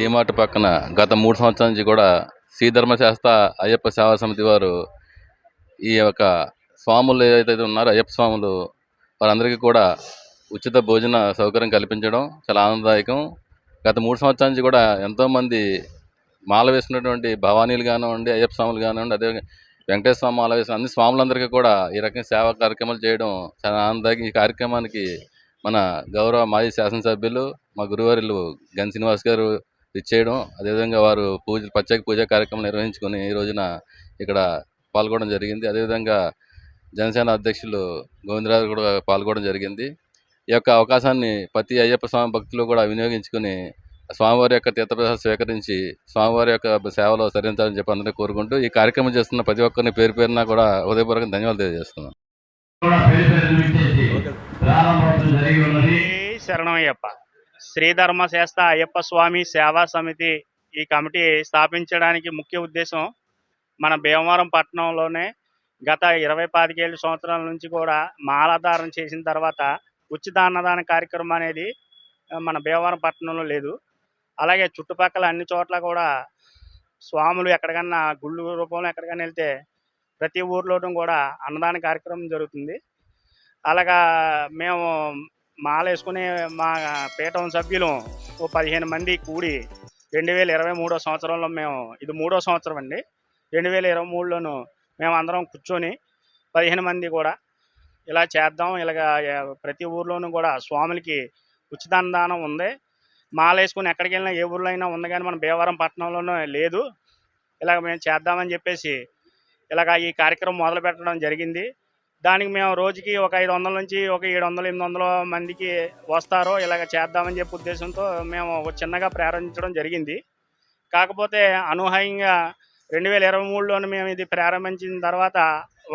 డీమార్ట్ పక్కన గత మూడు సంవత్సరాల నుంచి కూడా శ్రీధర్మశాస్త్ర అయ్యప్ప సేవా సమితి వారు ఈ యొక్క స్వాములు ఏదైతే ఉన్నారో అయ్యప్ప స్వాములు వారందరికీ కూడా ఉచిత భోజన సౌకర్యం కల్పించడం చాలా ఆనందదాయకం. గత మూడు సంవత్సరాల నుంచి కూడా ఎంతోమంది మాల వేసుకున్నటువంటి భవానీలు కానివ్వండి అయ్యప్ప స్వాములు కానివ్వండి అదే వెంకటేశ్వర స్వామి మాల వేసిన అన్ని స్వాములందరికీ కూడా ఈ రకమైన సేవా కార్యక్రమాలు చేయడం చాలా ఆనందదాయకం. ఈ కార్యక్రమానికి మన గౌరవ మాజీ శాసనసభ్యులు మా గురువారిలు గన్ శ్రీనివాస్ గారు ఇచ్చేయడం అదేవిధంగా వారు పూజ ప్రత్యేక పూజా కార్యక్రమం నిర్వహించుకొని ఈ రోజున ఇక్కడ పాల్గొనడం జరిగింది. అదేవిధంగా జనసేన అధ్యక్షులు గోవిందరాజు కూడా పాల్గొనడం జరిగింది. ఈ యొక్క అవకాశాన్ని ప్రతి అయ్యప్ప స్వామి భక్తులు కూడా వినియోగించుకొని స్వామివారి యొక్క తీర్థప్రసాదం స్వీకరించి స్వామివారి యొక్క సేవలో సరించాలని చెప్పి అందరినీ కోరుకుంటూ ఈ కార్యక్రమం చేస్తున్న ప్రతి ఒక్కరిని పేరు పేరున కూడా హృదయపూర్వక ధన్యవాదాలు తెలియజేస్తున్నాను శరణమయ్యప్ప. శ్రీధర్మశేస్త అయ్యప్ప స్వామి సేవా సమితి ఈ కమిటీ స్థాపించడానికి ముఖ్య ఉద్దేశం మన భీమవరం పట్టణంలోనే గత ఇరవై పాతికేళ్ళ సంవత్సరాల నుంచి కూడా మాలాధారణ చేసిన తర్వాత ఉచిత అన్నదాన కార్యక్రమం అనేది మన భీమవరం పట్టణంలో లేదు. అలాగే చుట్టుపక్కల అన్ని చోట్ల కూడా స్వాములు ఎక్కడికన్నా గుళ్ళు రూపంలో ఎక్కడికైనా వెళ్తే ప్రతి ఊర్లోనూ కూడా అన్నదాన కార్యక్రమం జరుగుతుంది. అలాగా మేము మాల వేసుకునే మా పీఠం సభ్యులు ఓ పదిహేను మంది కూడి రెండు వేల ఇరవై మూడో సంవత్సరంలో మేము ఇది మూడో సంవత్సరం అండి. రెండు వేల ఇరవై మూడులోను మేము అందరం కూర్చొని పదిహేను మంది కూడా ఇలా చేద్దాం ఇలాగ ప్రతి ఊర్లోనూ కూడా స్వాములకి ఉచిత అన్నదానం ఉంది. మాల వేసుకుని ఎక్కడికి వెళ్ళినా ఏ ఊర్లో అయినా ఉంది కానీ మన భీమవరం పట్టణంలోనూ లేదు. ఇలాగ మేము చేద్దామని చెప్పేసి ఇలాగ ఈ కార్యక్రమం మొదలు పెట్టడం జరిగింది. దానికి మేము రోజుకి ఒక ఐదు వందల నుంచి ఒక ఏడు వందల ఎనిమిది వందల మందికి వస్తారో ఇలాగ చేద్దామని చెప్పి ఉద్దేశంతో మేము ఒక చిన్నగా ప్రారంభించడం జరిగింది. కాకపోతే అనూహ్యంగా రెండు వేల ఇరవై మూడులోనే మేము ఇది ప్రారంభించిన తర్వాత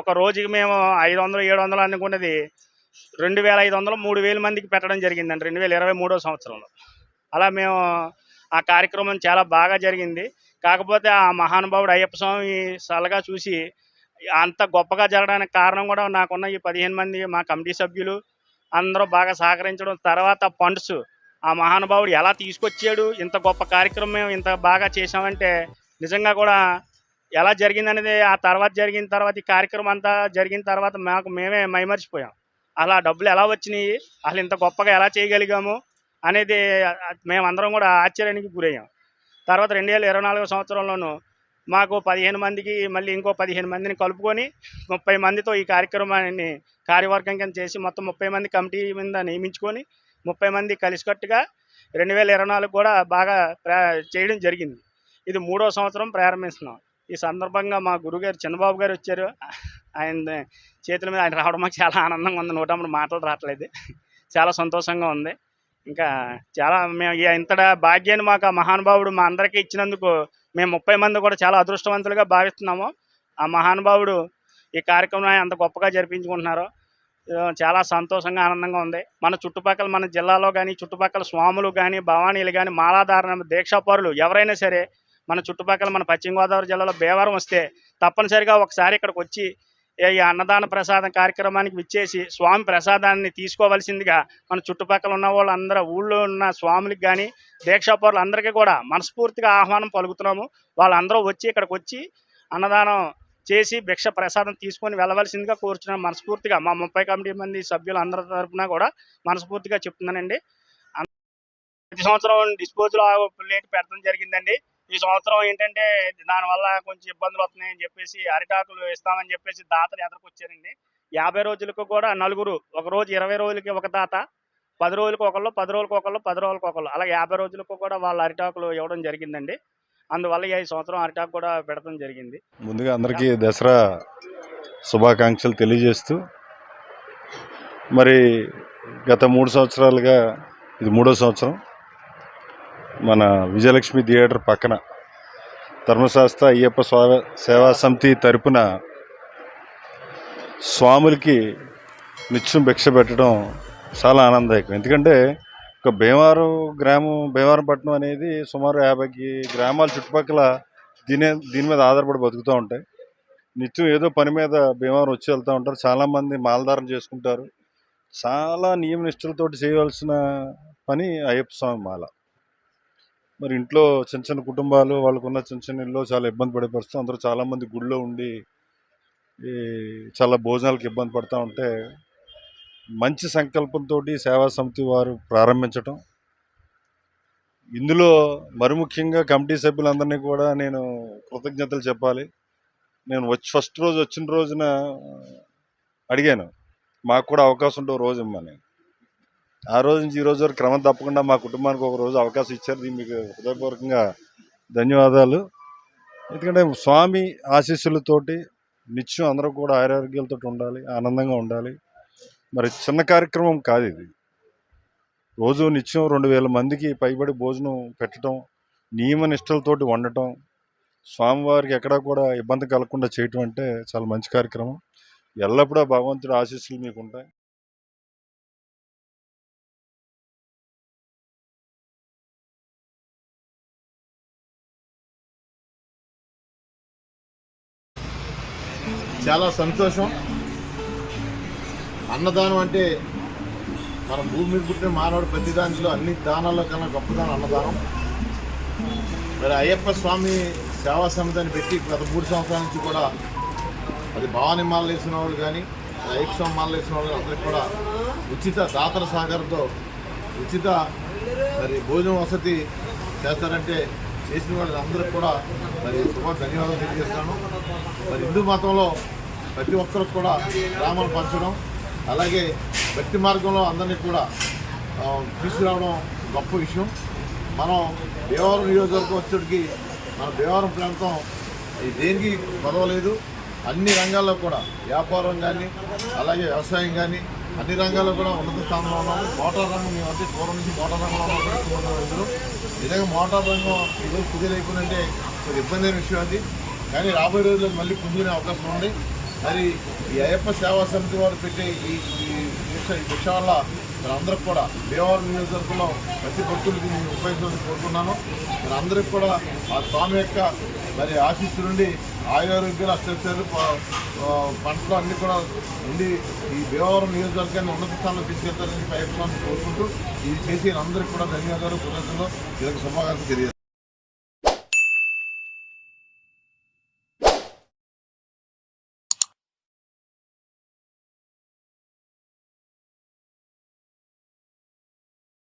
ఒక రోజుకి మేము ఐదు వందలు ఏడు వందలు అనుకున్నది రెండు వేల ఐదు వందలు మూడు వేల మందికి పెట్టడం జరిగిందండి రెండు వేల ఇరవై మూడో సంవత్సరంలో. అలా మేము ఆ కార్యక్రమం చాలా బాగా జరిగింది. కాకపోతే ఆ మహానుభావుడు అయ్యప్ప స్వామి సలగా చూసి అంత గొప్పగా జరగడానికి కారణం కూడా నాకున్న ఈ పదిహేను మంది మా కమిటీ సభ్యులు. అందరూ బాగా సహకరించడం తర్వాత ఫండ్స్ ఆ మహానుభావుడు ఎలా తీసుకొచ్చాడు? ఇంత గొప్ప కార్యక్రమం మేము ఇంత బాగా చేసామంటే నిజంగా కూడా ఎలా జరిగిందనేది ఆ తర్వాత జరిగిన తర్వాత ఈ కార్యక్రమం అంతా జరిగిన తర్వాత మాకు మేమే మైమర్చిపోయాం. అలా డబ్బులు ఎలా వచ్చినాయి? అసలు ఇంత గొప్పగా ఎలా చేయగలిగాము? అనేది మేమందరం కూడా ఆశ్చర్యానికి గురయ్యాం. తర్వాత రెండు వేల ఇరవై నాలుగో సంవత్సరంలోనూ మాకు పదిహేను మందికి మళ్ళీ ఇంకో పదిహేను మందిని కలుపుకొని ముప్పై మందితో ఈ కార్యక్రమాన్ని కార్యవర్గం కింద చేసి మొత్తం ముప్పై మంది కమిటీ మీద నియమించుకొని ముప్పై మంది కలిసికట్టుగా రెండు వేల ఇరవై నాలుగు కూడా బాగా చేయడం జరిగింది. ఇది మూడో సంవత్సరం ప్రారంభిస్తున్నాం. ఈ సందర్భంగా మా గురుగారు చిన్నబాబు గారు వచ్చారు. ఆయన చేతుల మీద ఆయన రావడం మాకు చాలా ఆనందంగా ఉంది. నూటమ్మడు మాటలు రావట్లేదు. చాలా సంతోషంగా ఉంది. ఇంకా చాలా మేము ఇంతటా భాగ్యాన్ని మాకు ఆ మహానుభావుడు మా అందరికీ ఇచ్చినందుకు మేము ముప్పై మంది కూడా చాలా అదృష్టవంతులుగా భావిస్తున్నాము. ఆ మహానుభావుడు ఈ కార్యక్రమాన్ని అంత గొప్పగా జరిపించుకుంటున్నారు. చాలా సంతోషంగా ఆనందంగా ఉంది. మన చుట్టుపక్కల మన జిల్లాలో కానీ చుట్టుపక్కల స్వాములు కానీ భవానీలు కానీ మాలాధారణ దీక్షాపరులు ఎవరైనా సరే మన చుట్టుపక్కల మన పశ్చిమ గోదావరి జిల్లాలో భీవరం వస్తే తప్పనిసరిగా ఒకసారి ఇక్కడికి వచ్చి ఈ అన్నదాన ప్రసాదం కార్యక్రమానికి విచ్చేసి స్వామి ప్రసాదాన్ని తీసుకోవలసిందిగా మన చుట్టుపక్కల ఉన్న వాళ్ళందరూ ఊళ్ళో ఉన్న స్వాములకు కానీ దీక్షాపరులు అందరికీ కూడా మనస్ఫూర్తిగా ఆహ్వానం పలుకుతున్నాము. వాళ్ళందరూ వచ్చి ఇక్కడికి వచ్చి అన్నదానం చేసి భిక్ష ప్రసాదం తీసుకొని వెళ్ళవలసిందిగా కోరుచున్నాను మనస్ఫూర్తిగా మా ముప్పై కమిటీ మంది సభ్యులు అందరి తరఫున కూడా మనస్ఫూర్తిగా చెప్తున్నానండి. అన్- ప్రతి సంవత్సరం డిస్పోజల్ ప్లేట్ పెట్టడం జరిగిందండి. ఈ సంవత్సరం ఏంటంటే దానివల్ల కొంచెం ఇబ్బందులు వస్తున్నాయని చెప్పేసి అరిటాకులు ఇస్తామని చెప్పేసి దాతలు ఎదుర్కొచ్చారండి. యాభై రోజులకు కూడా నలుగురు ఒక రోజు ఇరవై రోజులకి ఒక దాత పది రోజులకు ఒకళ్ళు పది రోజులకు ఒకళ్ళు పది రోజులకు ఒకళ్ళు. అలాగే యాభై రోజులకు కూడా వాళ్ళ అరిటాకులు ఇవ్వడం జరిగిందండి. అందువల్ల ఈ సంవత్సరం అరిటాకు కూడా పెడతాం జరిగింది. ముందుగా అందరికీ దసరా శుభాకాంక్షలు తెలియజేస్తూ మరి గత మూడు సంవత్సరాలుగా ఇది మూడో సంవత్సరం మన విజయలక్ష్మి థియేటర్ పక్కన ధర్మశాస్త్ర అయ్యప్ప స్వా సేవా సమితి తరపున స్వాములకి నిత్యం భిక్ష పెట్టడం చాలా ఆనందదాయకం. ఎందుకంటే ఒక భీమవరం గ్రామం భీమవరం పట్టణం అనేది సుమారు యాభై గ్రామాల చుట్టుపక్కల దీని దీని మీద ఆధారపడి బతుకుతూ ఉంటాయి. నిత్యం ఏదో పని మీద భీమవరం వచ్చి వెళ్తూ ఉంటారు. చాలామంది మాలధారణ చేసుకుంటారు. చాలా నియమ నిష్ఠలతోటి చేయవలసిన పని అయ్యప్ప స్వామి మాల. మరి ఇంట్లో చిన్న చిన్న కుటుంబాలు వాళ్ళకున్న చిన్న చిన్న ఇల్లు చాలా ఇబ్బంది పడే పరిస్థితి. అందరూ చాలామంది గుడిలో ఉండి ఈ చాలా భోజనాలకు ఇబ్బంది పడుతూ ఉంటే మంచి సంకల్పంతో సేవా సమితి వారు ప్రారంభించటం. ఇందులో మరి ముఖ్యంగా కమిటీ సభ్యులందరినీ కూడా నేను కృతజ్ఞతలు చెప్పాలి. నేను వచ్చి ఫస్ట్ రోజు వచ్చిన రోజున అడిగాను. మాకు కూడా అవకాశం ఉంటే రోజు ఇమ్మని. ఆ రోజు నుంచి ఈ రోజు వరకు క్రమం తప్పకుండా మా కుటుంబానికి ఒక రోజు అవకాశం ఇచ్చారు. దీనికి మీకు హృదయపూర్వకంగా ధన్యవాదాలు. ఎందుకంటే స్వామి ఆశీస్సులతోటి నిత్యం అందరూ కూడా ఆరోగ్యాలతో ఉండాలి ఆనందంగా ఉండాలి. మరి చిన్న కార్యక్రమం కాదు ఇది. రోజు నిత్యం రెండు వేల మందికి పైబడి భోజనం పెట్టడం నియమ నిష్టలతోటి వండటం స్వామివారికి ఎక్కడా కూడా ఇబ్బంది కలగకుండా చేయటం అంటే చాలా మంచి కార్యక్రమం. ఎల్లప్పుడూ భగవంతుడి ఆశీస్సులు మీకు ఉంటాయి చాలా సంతోషం. అన్నదానం అంటే మన భూమి మీద పుట్టిన మానవుడు ప్రతి దాంట్లో అన్ని దానాల్లో కన్నా గొప్పదానం అన్నదానం. మరి అయ్యప్ప స్వామి సేవా సమితిని పెట్టి గత మూడు సంవత్సరాల నుంచి కూడా అది భవానీ మాలలు వేసిన వాళ్ళు కానీ అయ్యప్ప స్వామి మాలలు వేసిన వాళ్ళు అందరికీ కూడా ఉచిత దాతల సహకారంతో ఉచిత మరి భోజనం వసతి చేస్తారంటే చేసిన వాళ్ళందరికీ కూడా మరి శుభ ధన్యవాదాలు తెలియజేస్తాను. మరి హిందూ మతంలో ప్రతి ఒక్కరికి కూడా గ్రామాలు పంచడం అలాగే భక్తి మార్గంలో అందరినీ కూడా తీసుకురావడం గొప్ప విషయం. మనం దేవారం నియోజకవర్గం వచ్చేటికి మన దేవరం ప్రాంతం దేనికి పదవలేదు అన్ని రంగాల్లో కూడా వ్యాపారం కానీ అలాగే వ్యవసాయం కానీ అన్ని రంగాల్లో కూడా ఉన్నత స్థానంలో ఉన్నాము మోటార్ రంగం మేము అంటే పూర్వం నుంచి మోటార్ రంగంలో ఉన్నాము ఇద్దరు నిజంగా మోటార్ రంగం ఈరోజు కుదిరైపోయిందంటే కొద్ది ఇబ్బంది అయిన విషయం అది. కానీ రాబోయే రోజుల్లో మళ్ళీ పుంజుకునే అవకాశం ఉంది. మరి ఈ అయ్యప్ప సేవా సమితి వారు పెట్టే ఈ ఈ దీక్ష ఈ దీక్ష వల్ల అందరికి కూడా భీమవరం నియోజకవర్గంలో ప్రతి భక్తులకి దీన్ని ఉపయోగించాలని కోరుకున్నాను అందరికి కూడా ఆ స్వామి యొక్క మరి ఆశీస్సు నుండి ఆయుర్వేదాలు అష్టలు పంటలు అన్నీ కూడా ఉండి ఈ భీమవరం నియోజకవర్గాన్ని ఉన్నత స్థానంలో తీసుకెళ్తారని ప్రయత్నాన్ని కోరుకుంటూ ఇది చేసి అందరికీ కూడా ధన్యవాదాలు కృతజ్ఞతలు. వీళ్ళకి శుభాకాంక్షలు తెలియదు